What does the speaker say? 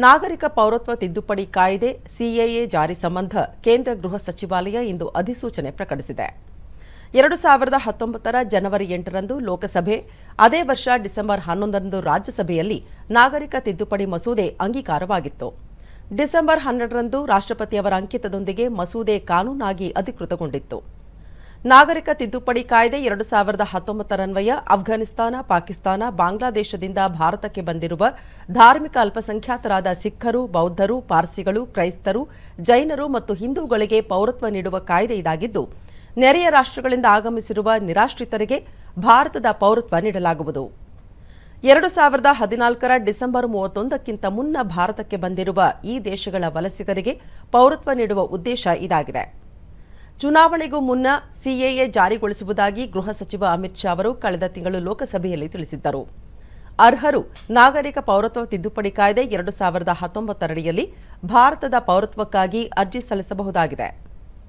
ನಾಗರಿಕ ಪೌರತ್ವ ತಿದ್ದುಪಡಿ ಕಾಯ್ದೆ, ಸಿಎಎ ಜಾರಿ ಸಂಬಂಧ ಕೇಂದ್ರ ಗೃಹ ಸಚಿವಾಲಯ ಇಂದು ಅಧಿಸೂಚನೆ ಪ್ರಕಟಿಸಿದೆ. ಎರಡು ಸಾವಿರದ ಹತ್ತೊಂಬತ್ತರ ಜನವರಿ ಎಂಟರಂದು ಲೋಕಸಭೆ, ಅದೇ ವರ್ಷ ಡಿಸೆಂಬರ್ ಹನ್ನೊಂದರಂದು ರಾಜ್ಯಸಭೆಯಲ್ಲಿ ನಾಗರಿಕ ತಿದ್ದುಪಡಿ ಮಸೂದೆ ಅಂಗೀಕಾರವಾಗಿತ್ತು. ಡಿಸೆಂಬರ್ ಹನ್ನೆರಡರಂದು ರಾಷ್ಟ್ರಪತಿಯವರ ಅಂಕಿತದೊಂದಿಗೆ ಮಸೂದೆ ಕಾನೂನಾಗಿ ಅಧಿಕೃತಗೊಂಡಿತ್ತು. ನಾಗರಿಕ ತಿದ್ದುಪಡಿ ಕಾಯ್ದೆ ಎರಡು ಸಾವಿರದ ಹತ್ತೊಂಬತ್ತರನ್ವಯ ಅಫ್ಘಾನಿಸ್ತಾನ ಪಾಕಿಸ್ತಾನ, ಬಾಂಗ್ಲಾದೇಶದಿಂದ ಭಾರತಕ್ಕೆ ಬಂದಿರುವ ಧಾರ್ಮಿಕ ಅಲ್ಪಸಂಖ್ಯಾತರಾದ ಸಿಖ್ಖರು, ಬೌದ್ಧರು, ಪಾರ್ಸಿಗಳು, ಕ್ರೈಸ್ತರು, ಜೈನರು ಮತ್ತು ಹಿಂದೂಗಳಿಗೆ ಪೌರತ್ವ ನೀಡುವ ಕಾಯ್ದೆ ಇದಾಗಿದ್ದು, ನೆರೆಯ ರಾಷ್ಟ್ರಗಳಿಂದ ಆಗಮಿಸಿರುವ ನಿರಾಶ್ರಿತರಿಗೆ ಭಾರತದ ಪೌರತ್ವ ನೀಡಲಾಗುವುದು. ಎರಡು ಸಾವಿರದ ಹದಿನಾಲ್ಕರ ಡಿಸೆಂಬರ್ ಮೂವತ್ತೊಂದಕ್ಕಿಂತ ಮುನ್ನ ಭಾರತಕ್ಕೆ ಬಂದಿರುವ ಈ ದೇಶಗಳ ವಲಸಿಗರಿಗೆ ಪೌರತ್ವ ನೀಡುವ ಉದ್ದೇಶ ಇದಾಗಿದೆ. ಚುನಾವಣೆಗೂ ಮುನ್ನ ಸಿಎಎ ಜಾರಿಗೊಳಿಸುವುದಾಗಿ ಗೃಹ ಸಚಿವ ಅಮಿತ್ ಶಾ ಅವರು ಕಳೆದ ತಿಂಗಳು ಲೋಕಸಭೆಯಲ್ಲಿ ತಿಳಿಸಿದ್ದರು. ಅರ್ಹರು ನಾಗರಿಕ ಪೌರತ್ವ ತಿದ್ದುಪಡಿ ಕಾಯ್ದೆ ಎರಡು ಸಾವಿರದ ಹತ್ತೊಂಬತ್ತರಡಿಯಲ್ಲಿ ಭಾರತದ ಪೌರತ್ವಕ್ಕಾಗಿ ಅರ್ಜಿ ಸಲ್ಲಿಸಬಹುದಾಗಿದೆ.